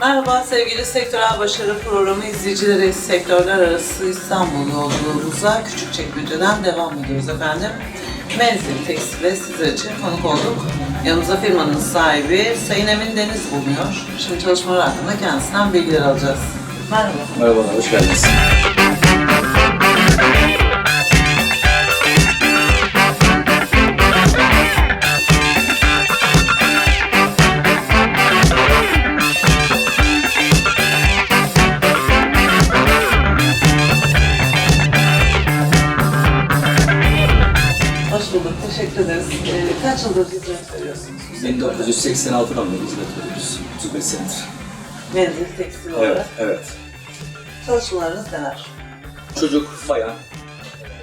Merhaba sevgili Sektörel Başarı Programı izleyicileri. Sektörler arası İstanbul yolculuğumuza Küçükçekmece'den devam ediyoruz efendim. Menzil Tekstil'e sizler için konuk olduk. Yanımızda firmanın sahibi Sayın Emin Deniz bulunuyor. Şimdi çalışmalar hakkında kendisinden bilgiler alacağız. Merhaba. Merhabalar, hoş geldiniz. Teşekkür ederiz. Ee, kaç yıldır hizmet veriyorsunuz? 1986'dan beri hizmet veriyoruz. 35 senedir. Menzil Tekstil olarak. Evet, evet. Çalışmalarınız neler? Çocuk, bayan,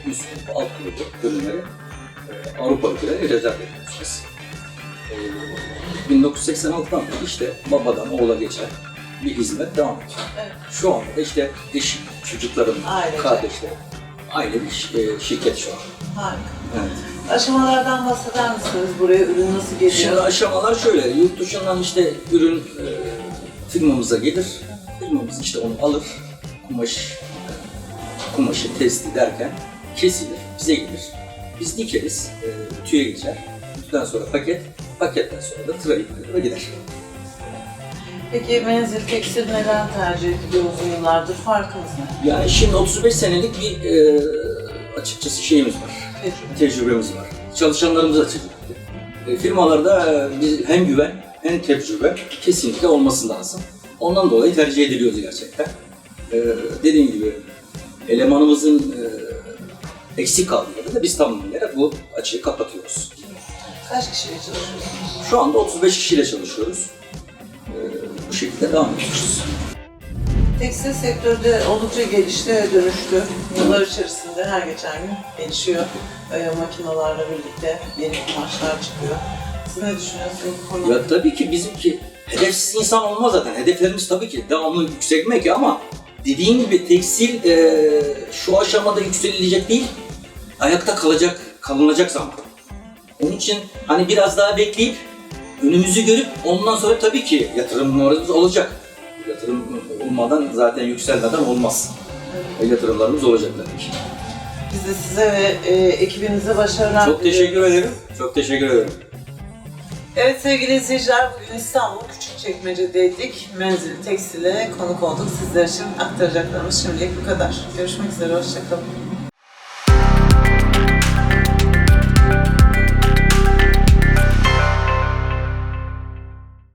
üst grubu, alt grubu ürünleri e, Avrupa ülkelerine ihracat ediyoruz. E, 1986'dan beri işte babadan oğula geçen bir hizmet devam ediyor. Evet. Şu anda da işte eş, çocukların, Ailece. kardeşlerin, aile bir e, şirket şu an. Harika. Evet. Aşamalardan bahseder misiniz? Buraya ürün nasıl Şimdi geliyor? aşamalar şöyle, yurt dışından işte ürün e, firmamıza gelir, firmamız işte onu alır, kumaş, kumaşı testi derken kesilir, bize gelir. Biz dikeriz, e, ütüye geçer, ütüden sonra paket, paketten sonra da tıra yıkanır ve gider. Peki menzil tekstil neden tercih ediliyor uzun yıllardır? Farkınız ne? Yani şimdi 35 senelik bir e, açıkçası şeyimiz var, Tecrübe. tecrübemiz var. Çalışanlarımız tecrübeli. E, firmalarda e, biz hem güven hem tecrübe kesinlikle olması lazım. Ondan dolayı tercih ediliyoruz gerçekten. E, dediğim gibi elemanımızın e, eksik kaldığında da biz tamamlayarak bu açığı kapatıyoruz. Kaç kişiyle çalışıyorsunuz? Şu anda 35 kişiyle çalışıyoruz. E, bu şekilde devam ediyoruz. Tekstil sektörü de oldukça gelişti dönüştü. Yıllar içerisinde her geçen gün gelişiyor. Ee, makinalarla birlikte yeni kumaşlar çıkıyor. Siz ne düşünüyorsunuz? Ya tabii ki bizimki hedefsiz insan olmaz zaten. Hedeflerimiz tabii ki devamlı yükselmek ama dediğin gibi tekstil e, şu aşamada yükselilecek değil, ayakta kalacak, kalınacak zaman. Onun için hani biraz daha bekleyip önümüzü görüp ondan sonra tabii ki yatırımlarımız olacak. Yatırım olmadan zaten yükselmeden olmaz. E, yatırımlarımız olacak tabii ki. Biz de size ve e, ekibinize başarılar Çok diliyoruz. teşekkür ederim. Çok teşekkür ederim. Evet sevgili izleyiciler bugün İstanbul Küçükçekmece'deydik. Menzil Tekstil'e konuk olduk. Sizler için aktaracaklarımız şimdilik bu kadar. Görüşmek üzere, hoşçakalın.